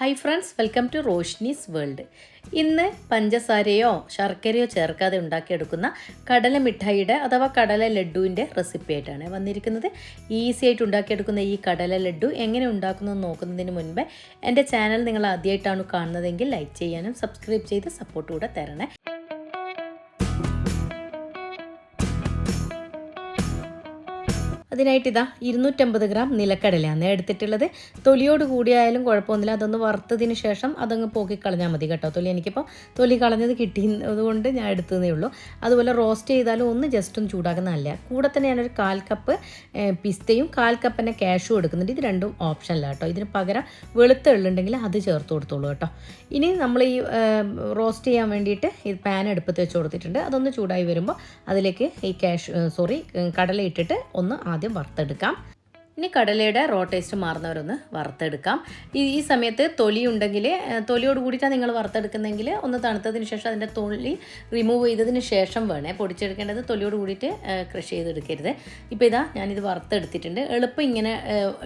Hi friends welcome to Roshni's world ഇന്ന് പഞ്ചസാരയോ ശർക്കരയോ ചേർക്കാതെ ഉണ്ടാക്കിയെടുക്കുന്ന കടല മിഠായിയുടെ അഥവാ കടല ലഡുവിന്റെ റെസിപ്പി ആയിട്ടാണ് വന്നിരിക്കുന്നത്. ഈസി ആയിട്ട് ഉണ്ടാക്കിയെടുക്കുന്ന ഈ കടല ലഡു എങ്ങനെ ഉണ്ടാക്കുന്നു നോക്കുന്നതിന് മുൻപേ എന്റെ ചാനൽ നിങ്ങൾ ആദ്യമായിട്ടാണ് കാണുന്നതെങ്കിൽ ലൈക്ക് ചെയ്യാനും സബ്സ്ക്രൈബ് ചെയ്ത് സപ്പോർട്ട് കൂടെ തരണേ. അതിനായിട്ട് ഇതാ ഇരുന്നൂറ്റമ്പത് ഗ്രാം നിലക്കടലയാണ് എടുത്തിട്ടുള്ളത്. തൊലിയോട് കൂടിയായാലും കുഴപ്പമൊന്നുമില്ല. അതൊന്ന് വറുത്തതിന് ശേഷം അതങ്ങ് പോക്കി കളഞ്ഞാൽ മതി കേട്ടോ. തൊലി എനിക്കിപ്പോൾ തൊലി കളഞ്ഞത് കിട്ടിയതുകൊണ്ട് ഞാൻ എടുത്തതേ ഉള്ളൂ. അതുപോലെ റോസ്റ്റ് ചെയ്താലും ഒന്ന് ജസ്റ്റ് ഒന്ന് ചൂടാക്കുന്നതല്ല കൂടെ തന്നെ ഞാനൊരു കാൽ കപ്പ് പിസ്തയും കാൽ കപ്പിനെ ക്യാഷും എടുക്കുന്നുണ്ട്. ഇത് രണ്ടും ഓപ്ഷനല്ല കേട്ടോ. ഇതിന് പകരം വെളുത്ത എള്ളുണ്ടെങ്കിൽ അത് ചേർത്ത് കൊടുത്തോളൂ കേട്ടോ. ഇനി നമ്മൾ ഈ റോസ്റ്റ് ചെയ്യാൻ വേണ്ടിയിട്ട് ഈ പാൻ എടുപ്പത്ത് വെച്ച് കൊടുത്തിട്ടുണ്ട്. അതൊന്ന് ചൂടായി വരുമ്പോൾ അതിലേക്ക് ഈ ക്യാഷ് സോറി കടല ഇട്ടിട്ട് ഒന്ന് ആദ്യം വറുത്തെടുക്കാം. ഇനി കടലയുടെ റോ ടേസ്റ്റ് മാറുന്നവരൊന്ന് വറുത്തെടുക്കാം. ഈ ഈ സമയത്ത് തൊലി ഉണ്ടെങ്കിൽ തൊലിയോട് കൂടിയിട്ടാണ് നിങ്ങൾ വറുത്തെടുക്കുന്നതെങ്കിൽ ഒന്ന് തണുത്തതിന് ശേഷം അതിന്റെ തൊലി റിമൂവ് ചെയ്തതിന് ശേഷം വേണേ പൊടിച്ചെടുക്കേണ്ടത് തൊലിയോട് കൂടിയിട്ട് ക്രഷ് ചെയ്തെടുക്കരുത്. ഇപ്പോൾ ഇതാ ഞാനിത് വറുത്തെടുത്തിട്ടുണ്ട്. എളുപ്പം ഇങ്ങനെ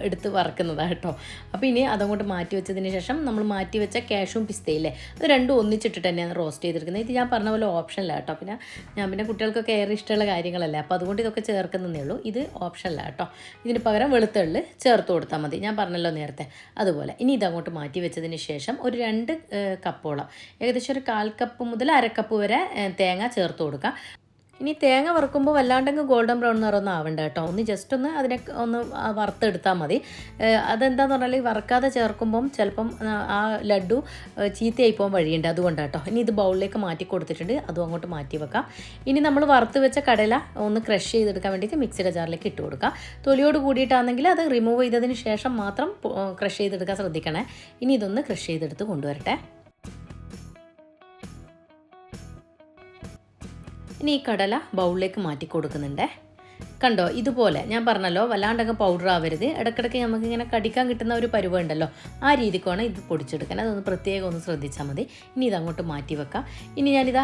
എടുത്ത് വറക്കുന്നതാണ് കേട്ടോ അപ്പോൾ ഇനി അതങ്ങോട്ട് മാറ്റി വെച്ചതിന് ശേഷം നമ്മൾ മാറ്റി വെച്ച കാഷും പിസ്തയില്ലേ അത് രണ്ടും ഒന്നിച്ചിട്ടിട്ട് തന്നെയാണ് റോസ്റ്റ് ചെയ്തെടുക്കുന്നത്. ഇത് ഞാൻ പറഞ്ഞ പോലെ ഓപ്ഷനിലാണ് കേട്ടോ പിന്നെ ഞാൻ പിന്നെ കുട്ടികൾക്കൊക്കെ ഏറെ ഇഷ്ടമുള്ള കാര്യങ്ങളല്ലേ അപ്പോൾ അതുകൊണ്ട് ഇതൊക്കെ ചേർക്കുന്നതേ ഉള്ളൂ. ഇത് ഓപ്ഷനിലാണ് കേട്ടോ ഇതിന് പകരം വെളുത്തുള്ളി ചേർത്ത് കൊടുത്താൽ മതി. ഞാൻ പറഞ്ഞല്ലോ നേരത്തെ. അതുപോലെ ഇനി ഇതങ്ങോട്ട് മാറ്റി വെച്ചതിന് ശേഷം ഒരു രണ്ട് കപ്പോളം. ഏകദേശം ഒരു കാൽ കപ്പ് മുതൽ അര കപ്പ് വരെ തേങ്ങ ചേർത്ത് കൊടുക്കാം. ഇനി തേങ്ങ വറുക്കുമ്പോൾ വല്ലാണ്ടങ്ങ് ഗോൾഡൻ ബ്രൗൺ നിറമൊന്നും ആവണ്ട കേട്ടോ. ഒന്ന് ജസ്റ്റ് ഒന്ന് അതിനെ ഒന്ന് വറുത്തെടുത്താൽ മതി. അതെന്താന്ന് പറഞ്ഞാൽ വറുക്കാതെ ചേർക്കുമ്പം ചിലപ്പം ആ, ലഡു ചീത്തയായി പോകാൻ വഴിയുണ്ട് അതുകൊണ്ട് കേട്ടോ. ഇനി ഇത് ബൗളിലേക്ക് മാറ്റി കൊടുത്തിട്ടുണ്ട്. അതും അങ്ങോട്ട് മാറ്റി വെക്കാം. ഇനി നമ്മൾ വറുത്ത് വെച്ച കടല ഒന്ന് ക്രഷ് ചെയ്തെടുക്കാൻ വേണ്ടിയിട്ട് മിക്സിയുടെ ജാറിലേക്ക് ഇട്ട് കൊടുക്കാം. തൊലിയോട് കൂടിയിട്ടാണെങ്കിൽ അത് റിമൂവ് ചെയ്തതിന് ശേഷം മാത്രം ക്രഷ് ചെയ്തെടുക്കാൻ ശ്രദ്ധിക്കണേ. ഇനി ഇതൊന്ന് ക്രഷ് ചെയ്തെടുത്ത് കൊണ്ടുവരട്ടെ. ഇനി ഈ കടല ബൗളിലേക്ക് മാറ്റി കൊടുക്കുന്നുണ്ടേ? കണ്ടോ ഇതുപോലെ ഞാൻ പറഞ്ഞല്ലോ വല്ലാണ്ടങ്ങ് പൗഡർ ആവരുത്. ഇടയ്ക്കിടയ്ക്ക് നമുക്കിങ്ങനെ കടിക്കാൻ കിട്ടുന്ന ഒരു പരുവം ഉണ്ടല്ലോ ആ രീതിക്ക് വേണം ഇത് പൊടിച്ചെടുക്കാൻ. അതൊന്ന് പ്രത്യേകം ഒന്ന് ശ്രദ്ധിച്ചാൽ മതി. ഇനി ഇതങ്ങോട്ട് മാറ്റി വെക്കാം. ഇനി ഞാനിതാ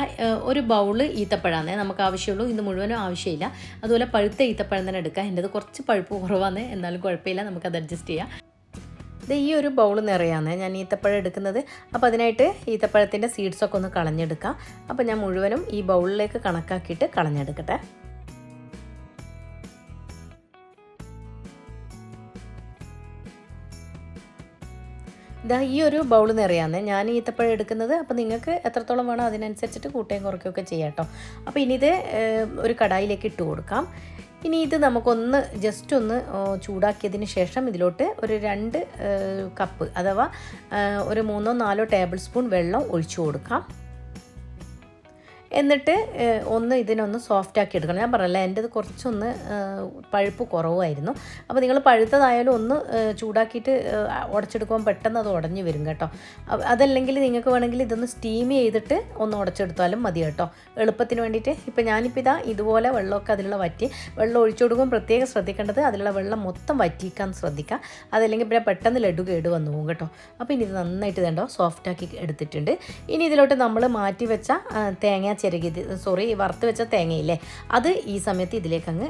ഒരു ബൗൾ ഈത്തപ്പഴാന്നേ നമുക്ക് ആവശ്യമുള്ളൂ. ഇത് മുഴുവനും ആവശ്യമില്ല. അതുപോലെ പഴുത്ത ഈത്തപ്പഴം തന്നെ എടുക്കാം. എന്റെത് കുറച്ച് പഴുപ്പ് കുറവാണ് എന്നാലും കുഴപ്പമില്ല. നമുക്കത് അഡ്ജസ്റ്റ് ചെയ്യാം. ഇത് ഈ ഒരു ബൗൾ നിറയാണ്. ഞാൻ ഈത്തപ്പഴം എടുക്കുന്നത്. അപ്പോൾ അതിനായിട്ട് ഈത്തപ്പഴത്തിന്റെ സീഡ്സൊക്കെ ഒന്ന് കളഞ്ഞെടുക്കാം. അപ്പോൾ ഞാൻ മുഴുവനും ഈ ബൗളിലേക്ക് കണക്കാക്കിയിട്ട് കളഞ്ഞെടുക്കട്ടെ. ഇതാ ഈ ഒരു ബൗൾ നിറയാന്ന് ഞാൻ ഈത്തപ്പഴം എടുക്കുന്നത്. അപ്പോൾ നിങ്ങൾക്ക് എത്രത്തോളം വേണോ അതിനനുസരിച്ചിട്ട് കൂട്ടുകയും കുറയ്ക്കുകയൊക്കെ ചെയ്യാം കേട്ടോ അപ്പോൾ ഇനി ഇത് ഒരു കടായിലേക്ക് ഇട്ട് കൊടുക്കാം. ഇനി ഇത് നമുക്കൊന്ന് ജസ്റ്റ് ഒന്ന് ചൂടാക്കിയതിന് ശേഷം ഇതിലോട്ട് ഒരു രണ്ട് കപ്പ് അഥവാ ഒരു മൂന്നോ നാലോ ടേബിൾ സ്പൂൺ വെള്ളം ഒഴിച്ചു കൊടുക്കാം. എന്നിട്ട് ഒന്ന് ഇതിനൊന്ന് സോഫ്റ്റ് ആക്കി എടുക്കണം. ഞാൻ പറഞ്ഞല്ലോ എന്റെത് കുറച്ചൊന്ന് പഴുപ്പ് കുറവായിരുന്നു അപ്പോൾ നിങ്ങൾ പഴുത്തതായാലും ഒന്ന് ചൂടാക്കിയിട്ട് ഉടച്ചെടുക്കുമ്പോൾ പെട്ടെന്ന് അത് ഉടഞ്ഞു വരും കേട്ടോ. അതല്ലെങ്കിൽ നിങ്ങൾക്ക് വേണമെങ്കിൽ ഇതൊന്ന് സ്റ്റീം ചെയ്തിട്ട് ഒന്ന് ഉടച്ചെടുത്താലും മതി കേട്ടോ. എളുപ്പത്തിന് വേണ്ടിയിട്ട്. ഇപ്പോൾ ഞാനിപ്പോൾ ഇതാ ഇതുപോലെ വെള്ളമൊക്കെ അതിലുള്ള വറ്റി വെള്ളം ഒഴിച്ചു കൊടുക്കുമ്പോൾ പ്രത്യേകം ശ്രദ്ധിക്കേണ്ടത് അതിലുള്ള വെള്ളം മൊത്തം വറ്റിക്കാൻ ശ്രദ്ധിക്കുക. അതല്ലെങ്കിൽ പിന്നെ പെട്ടെന്ന് ലഡു കേട് വന്നു പോകും കേട്ടോ. അപ്പോൾ ഇനി ഇത് നന്നായിട്ട് ഇതുണ്ടോ സോഫ്റ്റാക്കി എടുത്തിട്ടുണ്ട്. ഇനി ഇതിലോട്ട് നമ്മൾ മാറ്റി വെച്ച തേങ്ങ ചിരകിയത് സോറി വറുത്ത് വെച്ച തേങ്ങയില്ലേ? അത് ഈ സമയത്ത് ഇതിലേക്ക് അങ്ങ്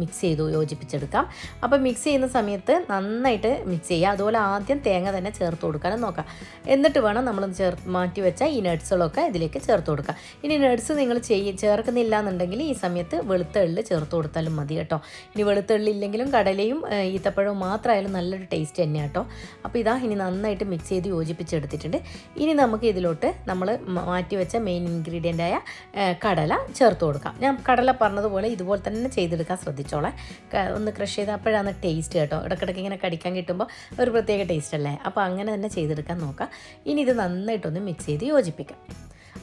മിക്സ് ചെയ്തു യോജിപ്പിച്ചെടുക്കാം. അപ്പോൾ മിക്സ് ചെയ്യുന്ന സമയത്ത് നന്നായിട്ട് മിക്സ് ചെയ്യുക. അതുപോലെ ആദ്യം തേങ്ങ തന്നെ ചേർത്ത് കൊടുക്കാനും നോക്കാം. എന്നിട്ട് വേണം നമ്മൾ ചേർ മാറ്റി വെച്ച ഈ നട്ട്സുകളൊക്കെ ഇതിലേക്ക് ചേർത്ത് കൊടുക്കുക ഇനി നട്ട്സ് നിങ്ങൾ ചെയ്യ ചേർക്കുന്നില്ല എന്നുണ്ടെങ്കിൽ ഈ സമയത്ത് വെളുത്ത എള്ള് ചേർത്ത് കൊടുത്താലും മതി കേട്ടോ. ഇനി വെളുത്ത എള്ളില്ലെങ്കിലും കടലയും ഈത്തപ്പഴവും മാത്രമായാലും നല്ലൊരു ടേസ്റ്റ് തന്നെയാണ് കേട്ടോ. അപ്പോൾ ഇതാ ഇനി നന്നായിട്ട് മിക്സ് ചെയ്ത് യോജിപ്പിച്ചെടുത്തിട്ടുണ്ട്. ഇനി നമുക്ക് ഇതിലോട്ട് നമ്മൾ മാറ്റി വെച്ച മെയിൻ ഇൻഗ്രീഡിയന്റ് ആയ ഏഹ്, കടല ചേർത്ത് കൊടുക്കാം. ഞാൻ കടല പറഞ്ഞതുപോലെ ഇതുപോലെ തന്നെ ചെയ്തെടുക്കാൻ ശ്രദ്ധിച്ചോളെ. ഒന്ന് ക്രഷ് ചെയ്ത് അപ്പോഴാണ് ടേസ്റ്റ് കേട്ടോ. ഇടയ്ക്കിടയ്ക്ക് ഇങ്ങനെ കടിക്കാൻ കിട്ടുമ്പോൾ ഒരു പ്രത്യേക ടേസ്റ്റ് അല്ലേ? അപ്പോൾ അങ്ങനെ തന്നെ ചെയ്തെടുക്കാൻ നോക്കാം. ഇനി ഇത് നന്നായിട്ടൊന്ന് മിക്സ് ചെയ്ത് യോജിപ്പിക്കാം.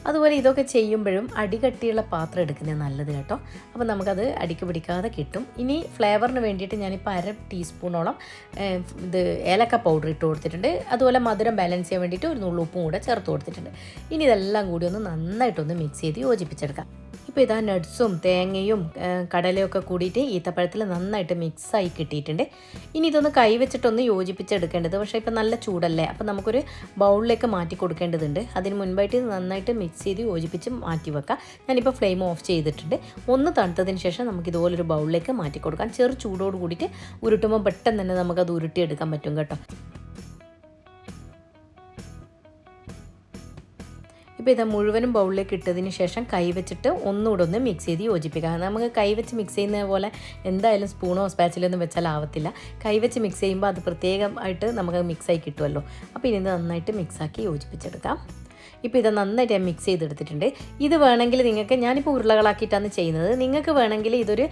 അതുപോലെ ഇതൊക്കെ ചെയ്യുമ്പോഴും അടികട്ടിയുള്ള പാത്രം എടുക്കുന്നത് നല്ലത് കേട്ടോ. അപ്പോൾ നമുക്കത് അടിക്ക് പിടിക്കാതെ കിട്ടും. ഇനി ഫ്ലേവറിന് വേണ്ടിയിട്ട് ഞാനിപ്പോൾ അര ടീസ്പൂണോളം ഇത് ഏലക്ക പൗഡർ ഇട്ട് കൊടുത്തിട്ടുണ്ട്. അതുപോലെ മധുരം ബാലൻസ് ചെയ്യാൻ വേണ്ടിയിട്ട് ഒരു നുള്ളുപ്പും കൂടെ ചേർത്ത് കൊടുത്തിട്ടുണ്ട്. ഇനി ഇതെല്ലാം കൂടി ഒന്ന് നന്നായിട്ടൊന്ന് മിക്സ് ചെയ്ത് യോജിപ്പിച്ചെടുക്കാം. ഇപ്പോൾ ഇതാ നട്ട്സും തേങ്ങയും കടലയൊക്കെ കൂടിയിട്ട് ഈത്തപ്പഴത്തിൽ നന്നായിട്ട് മിക്സായി കിട്ടിയിട്ടുണ്ട്. ഇനി ഇതൊന്ന് കൈവച്ചിട്ടൊന്ന് യോജിപ്പിച്ചെടുക്കേണ്ടത്. പക്ഷേ ഇപ്പം നല്ല ചൂടല്ലേ? അപ്പോൾ നമുക്കൊരു ബൗളിലേക്ക് മാറ്റി കൊടുക്കേണ്ടതുണ്ട്. അതിന് മുൻപായിട്ട് നന്നായിട്ട് മിക്സ് ചെയ്ത് യോജിപ്പിച്ച് മാറ്റി വെക്കാം ഞാനിപ്പോൾ ഫ്ലെയിം ഓഫ് ചെയ്തിട്ടുണ്ട്. ഒന്ന് തണുത്തതിന് ശേഷം നമുക്ക് ഇതുപോലൊരു ബൗളിലേക്ക് മാറ്റി കൊടുക്കാം. ചെറു ചൂടോട് കൂടിയിട്ട് ഉരുട്ടുമ്പോൾ പെട്ടെന്ന് തന്നെ നമുക്കത് ഉരുട്ടിയെടുക്കാൻ പറ്റും കേട്ടോ. ഇപ്പോൾ ഇത് മുഴുവനും ബൗളിലേക്ക് ഇട്ടതിന് ശേഷം കൈ വെച്ചിട്ട് ഒന്നുകൂടെ ഒന്ന് മിക്സ് ചെയ്ത് യോജിപ്പിക്കാം. നമുക്ക് കൈ വെച്ച് മിക്സ് ചെയ്യുന്ന പോലെ എന്തായാലും സ്പൂണോ സ്പാച്ചിലോ ഒന്നും വെച്ചാൽ ആവത്തില്ല. കൈ വെച്ച് മിക്സ് ചെയ്യുമ്പോൾ അത് പ്രത്യേകമായിട്ട് നമുക്ക് മിക്സായി കിട്ടുമല്ലോ. അപ്പോൾ ഇനി നന്നായിട്ട് മിക്സാക്കി യോജിപ്പിച്ചെടുക്കാം. ഇപ്പോൾ ഇത് നന്നായിട്ട് ഞാൻ മിക്സ് ചെയ്തെടുത്തിട്ടുണ്ട്. ഇത് വേണമെങ്കിൽ നിങ്ങൾക്ക് ഞാനിപ്പോൾ ഉരുളകളാക്കിയിട്ടാണ് ചെയ്യുന്നത്. നിങ്ങൾക്ക് വേണമെങ്കിൽ ഇതൊരു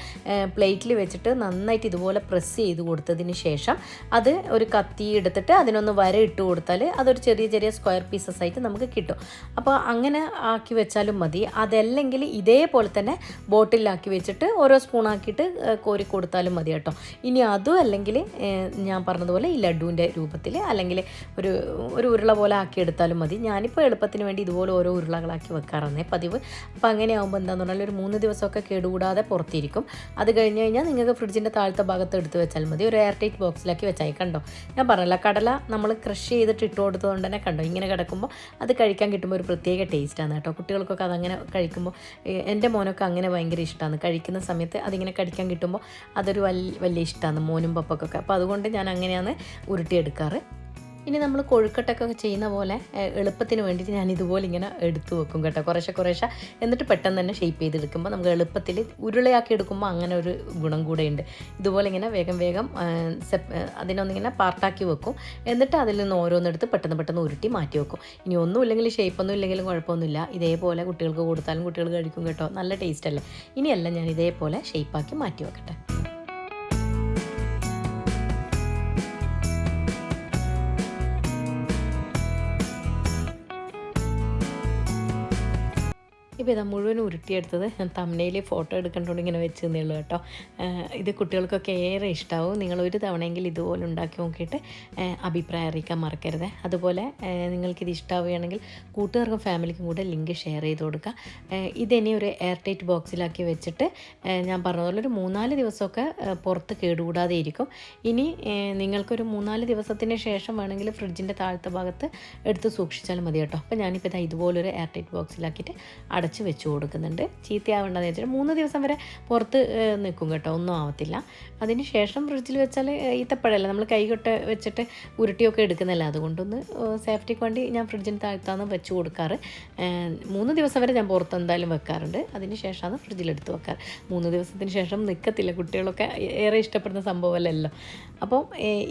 പ്ലേറ്റിൽ വെച്ചിട്ട് നന്നായിട്ട് ഇതുപോലെ പ്രസ് ചെയ്ത് കൊടുത്തതിന് ശേഷം അത് ഒരു കത്തി എടുത്തിട്ട് അതിനൊന്ന് വര ഇട്ട് കൊടുത്താൽ അതൊരു ചെറിയ ചെറിയ സ്ക്വയർ പീസസ് ആയിട്ട് നമുക്ക് കിട്ടും. അപ്പോൾ അങ്ങനെ ആക്കി വെച്ചാലും മതി. അതല്ലെങ്കിൽ ഇതേപോലെ തന്നെ ബോട്ടിലാക്കി വെച്ചിട്ട് ഓരോ സ്പൂണാക്കിയിട്ട് കോരി കൊടുത്താലും മതി കേട്ടോ. ഇനി അതും അല്ലെങ്കിൽ ഞാൻ പറഞ്ഞതുപോലെ ഈ ലഡുവിന്റെ രൂപത്തിൽ അല്ലെങ്കിൽ ഒരു ഒരു ഉരുള പോലെ ആക്കി എടുത്താലും മതി. ഞാനിപ്പോൾ എളുപ്പത്തിൽ പാകത്തിന് വേണ്ടി ഇതുപോലെ ഓരോ ഉരുളകളാക്കി വെക്കാറാണ് പതിവ്. അപ്പോൾ അങ്ങനെ ആകുമ്പോൾ എന്താണെന്ന് പറഞ്ഞാൽ ഒരു മൂന്ന് ദിവസമൊക്കെ കേടുകൂടാതെ പുറത്തിരിക്കും. അത് കഴിഞ്ഞ് കഴിഞ്ഞാൽ നിങ്ങൾക്ക് ഫ്രിഡ്ജിന്റെ താഴത്തെ ഭാഗത്ത് എടുത്ത് വെച്ചാൽ മതി. ഒരു എയർ ടൈറ്റ് ബോക്സിലാക്കി വെച്ചാൽ കണ്ടോ? ഞാൻ പറഞ്ഞില്ല കടല നമ്മൾ ക്രഷ് ചെയ്തിട്ട് ഇട്ട് കൊടുത്തതുകൊണ്ട് തന്നെ കണ്ടോ? ഇങ്ങനെ കിടക്കുമ്പോൾ അത് കഴിക്കാൻ കിട്ടുമ്പോൾ ഒരു പ്രത്യേക ടേസ്റ്റാണ് കേട്ടോ. കുട്ടികൾക്കൊക്കെ അതങ്ങനെ കഴിക്കുമ്പോൾ എന്റെ മോനൊക്കെ അങ്ങനെ ഭയങ്കര ഇഷ്ടമാണ് കഴിക്കുന്ന സമയത്ത് അതിങ്ങനെ കടിക്കാൻ കിട്ടുമ്പോൾ അതൊരു വലിയ വലിയ ഇഷ്ടമാണ് മോനും പപ്പക്കൊക്കെ. അപ്പോൾ അതുകൊണ്ട് ഞാൻ അങ്ങനെയാണ് ഉരുട്ടിയെടുക്കാറ്. ഇനി നമ്മൾ കൊഴുക്കട്ടൊക്കെ ചെയ്യുന്ന പോലെ എളുപ്പത്തിന് വേണ്ടിയിട്ട് ഞാൻ ഇതുപോലെ ഇങ്ങനെ എടുത്തു വെക്കും കേട്ടോ. കുറേശ്ശെ കുറേശ്ശെ എന്നിട്ട് പെട്ടെന്ന് തന്നെ ഷേപ്പ് ചെയ്തെടുക്കുമ്പോൾ നമുക്ക് എളുപ്പത്തിൽ ഉരുളയാക്കി എടുക്കുമ്പോൾ അങ്ങനെ ഒരു ഗുണം കൂടെയുണ്ട്. ഇതുപോലെ ഇങ്ങനെ വേഗം വേഗം അതിനൊന്നിങ്ങനെ പാർട്ടാക്കി വെക്കും. എന്നിട്ട് അതിൽ നിന്ന് ഓരോന്നെടുത്ത് പെട്ടെന്ന് പെട്ടെന്ന് ഉരുട്ടി മാറ്റി വെക്കും. ഇനി ഒന്നും ഇല്ലെങ്കിൽ ഷേപ്പൊന്നും ഇല്ലെങ്കിലും കുഴപ്പമൊന്നുമില്ല. ഇതേപോലെ കുട്ടികൾക്ക് കൊടുത്താലും കുട്ടികൾ കഴിക്കും കേട്ടോ. നല്ല ടേസ്റ്റ് അല്ലേ? ഇനിയല്ല ഞാൻ ഇതേപോലെ ഷേപ്പാക്കി മാറ്റി വെക്കട്ടെ. ഇപ്പോൾ ഇതാ മുഴുവൻ ഉരുട്ടിയെടുത്തത് ഞാൻ ഫോട്ടോ എടുക്കേണ്ടതുകൊണ്ട് ഇങ്ങനെ വെച്ച് ഉള്ളൂ കേട്ടോ. ഇത് കുട്ടികൾക്കൊക്കെ ഏറെ ഇഷ്ടമാവും നിങ്ങൾ ഒരു തവണയെങ്കിൽ ഇതുപോലെ ഉണ്ടാക്കി നോക്കിയിട്ട് അഭിപ്രായം അറിയിക്കാൻ മറക്കരുത്. അതുപോലെ നിങ്ങൾക്കിത് ഇഷ്ടമാവുകയാണെങ്കിൽ കൂട്ടുകാർക്കും ഫാമിലിക്കും കൂടെ ലിങ്ക് ഷെയർ ചെയ്ത് കൊടുക്കുക. ഇതിനി ഒരു എയർ ടൈറ്റ് ബോക്സിലാക്കി വെച്ചിട്ട് ഞാൻ പറഞ്ഞതുപോലെ ഒരു മൂന്നാൽ ദിവസമൊക്കെ പുറത്ത് കേടുകൂടാതെ ഇരിക്കും. ഇനി നിങ്ങൾക്കൊരു മൂന്നാൽ ദിവസത്തിന് ശേഷം വേണമെങ്കിൽ ഫ്രിഡ്ജിന്റെ താഴത്തെ ഭാഗത്ത് എടുത്ത് സൂക്ഷിച്ചാൽ മതി കേട്ടോ. അപ്പോൾ ഞാനിപ്പോൾ ഇതാ ഇതുപോലൊരു എയർ ടൈറ്റ് ബോക്സിലാക്കിയിട്ട് അടച്ച് വെച്ച് കൊടുക്കുന്നുണ്ട്. ചീത്തയാവേണ്ടതെന്ന് വെച്ചിട്ട് മൂന്ന് ദിവസം വരെ പുറത്ത് നിൽക്കും കേട്ടോ. ഒന്നും ആവത്തില്ല. അതിന് ശേഷം ഫ്രിഡ്ജിൽ വെച്ചാൽ ഈത്തപ്പഴമല്ല നമ്മൾ കൈകൊട്ട് വെച്ചിട്ട് ഉരുട്ടിയൊക്കെ എടുക്കുന്നില്ല? അതുകൊണ്ടൊന്ന് സേഫ്റ്റിക്ക് വേണ്ടി ഞാൻ ഫ്രിഡ്ജിന് താഴ്ത്താന്ന് വെച്ച് കൊടുക്കാറ്. മൂന്ന് ദിവസം വരെ ഞാൻ പുറത്ത് എന്തായാലും വെക്കാറുണ്ട്. അതിന് ശേഷമാണ് ഫ്രിഡ്ജിലെടുത്ത് വെക്കാറ്. മൂന്ന് ദിവസത്തിന് ശേഷം നിൽക്കത്തില്ല കുട്ടികളൊക്കെ ഏറെ ഇഷ്ടപ്പെടുന്ന സംഭവമല്ലല്ലോ. അപ്പോൾ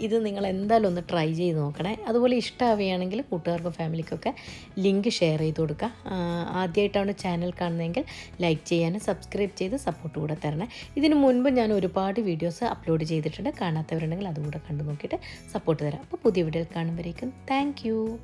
ഇത് നിങ്ങൾ എന്തായാലും ഒന്ന് ട്രൈ ചെയ്ത് നോക്കണേ. അതുപോലെ ഇഷ്ടമാവുകയാണെങ്കിൽ കൂട്ടുകാർക്കും ഫാമിലിക്കൊക്കെ ലിങ്ക് ഷെയർ ചെയ്ത് കൊടുക്കുക. ആദ്യമായിട്ടാണ് ചാനൽ കാണുന്നതെങ്കിൽ ലൈക്ക് ചെയ്യാനും സബ്സ്ക്രൈബ് ചെയ്ത് സപ്പോർട്ട് കൂടെ തരണം. ഇതിന് മുൻപ് ഞാൻ ഒരുപാട് വീഡിയോസ് അപ്ലോഡ് ചെയ്തിട്ടുണ്ട്. കാണാത്തവരുണ്ടെങ്കിൽ അതുകൂടെ കണ്ടു നോക്കിയിട്ട് സപ്പോർട്ട് തരാം. അപ്പോൾ പുതിയ വീഡിയോയിൽ കാണുമ്പോഴേക്കും താങ്ക്